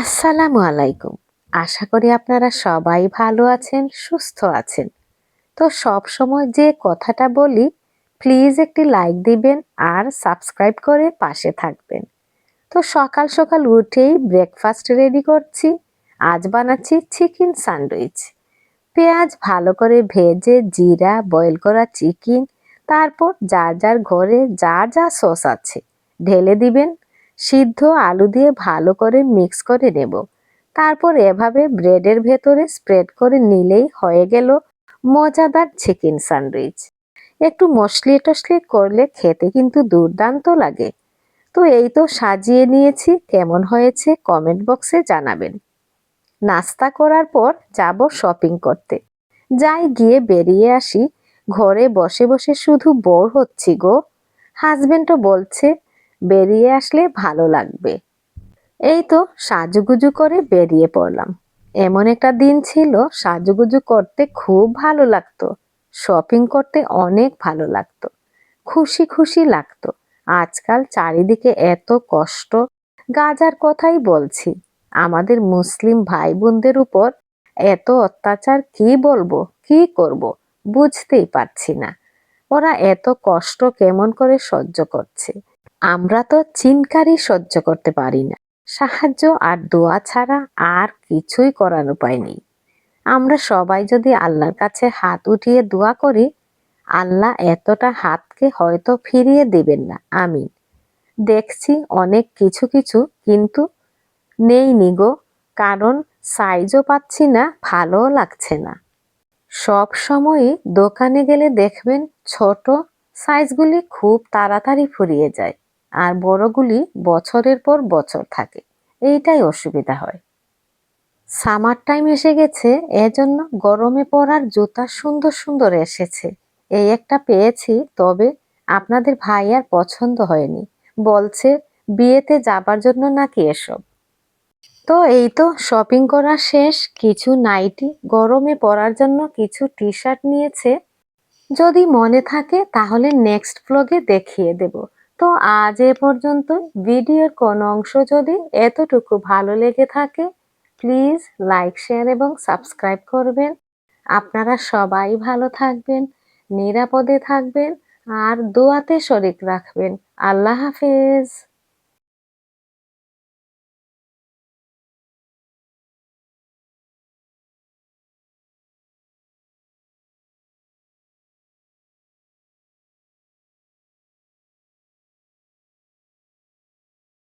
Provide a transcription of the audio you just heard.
আসসালামু আলাইকুম। আশা করি আপনারা সবাই ভালো আছেন, সুস্থ আছেন। তো সব সময় যে কথাটা বলি প্লিজ একটি লাইক দিবেন আর সাবস্ক্রাইব করে পাশে থাকবেন। তো সকাল সকাল উঠেই ব্রেকফাস্ট রেডি করছি। আজ বানাচ্ছি চিকেন স্যান্ডউইচ পেঁয়াজ ভালো করে ভেজে জিরা বয়েল করা চিকেন তারপর যার যার ঘরে যা যা সস আছে, ঢেলে দিবেন সিদ্ধ আলু দিয়ে ভালো করে মিক্স করে নেব। তারপর এভাবে ব্রেডের ভেতরে স্প্রেড করে নিলেই হয়ে গেল মজাদার চিকেন স্যান্ডউইচ। একটু মশলি টসলি করলে খেতে কিন্তু দুর্দান্ত লাগে। তো এই তো সাজিয়ে নিয়েছি, কেমন হয়েছে কমেন্ট বক্সে জানাবেন। নাস্তা করার পর যাব শপিং করতে। যাই গিয়ে বেরিয়ে আসি, ঘরে বসে বসে শুধু বোর হচ্ছি গো। হাজবেন্ডও বলছে বেরিয়ে আসলে ভালো লাগবে। এই তো সাজুগুজু করে বেরিয়ে পড়লাম। এমন একটা দিন ছিল, সাজুগুজু করতে খুব ভালো লাগতো, শপিং করতে অনেক ভালো লাগতো, খুশি খুশি লাগতো। আজকাল চারিদিকে এত কষ্ট, গাজার কথাই বলছি। আমাদের মুসলিম ভাই বোনদের উপর এত অত্যাচার কি বলব, কি করব বুঝতেই পারছি না। ওরা এত কষ্ট কেমন করে সহ্য করছে। আমরা তো চিনকারই সহ্য করতে পারি না। সাহায্য আর দোয়া ছাড়া আর কিছুই করার উপায় নেই। আমরা সবাই যদি আল্লাহর কাছে হাত উঠিয়ে দোয়া করি, আল্লাহ এতটা হাতকে হয়তো ফিরিয়ে দিবেন না। আমিন। দেখছি অনেক কিছু কিছু কিন্তু নেই নিগো কারণ সাইজও পাচ্ছি না, ভালোও লাগছে না। সব সময়ই দোকানে গেলে দেখবেন ছোট সাইজগুলি খুব তাড়াতাড়ি ফুরিয়ে যায়। আর বড়গুলি বছরের পর বছর থাকে। এইটাই অসুবিধা হয়। সামার টাইম এসে গেছে, এজন্য গরমে পরার জুতা সুন্দর সুন্দর এসেছে। এই একটা পেয়েছি, তবে আপনাদের ভাই আর পছন্দ হয়নি। বলছে, বিয়েতে যাবার জন্য নাকি এসব? তো এই তো শপিং করা শেষ, কিছু নাইটি গরমে পরার জন্য কিছু টি শার্ট নিয়েছে। যদি মনে থাকে তাহলে নেক্সট ব্লগে দেখিয়ে দেব। তো আজ এ পর্যন্ত ভিডিওর কোনো অংশ যদি এতটুকু ভালো লেগে থাকে, প্লিজ লাইক, শেয়ার এবং সাবস্ক্রাইব করবেন। আপনারা সবাই ভালো থাকবেন, নিরাপদে থাকবেন আর দোয়াতে শরিক রাখবেন। আল্লাহ হাফেজ।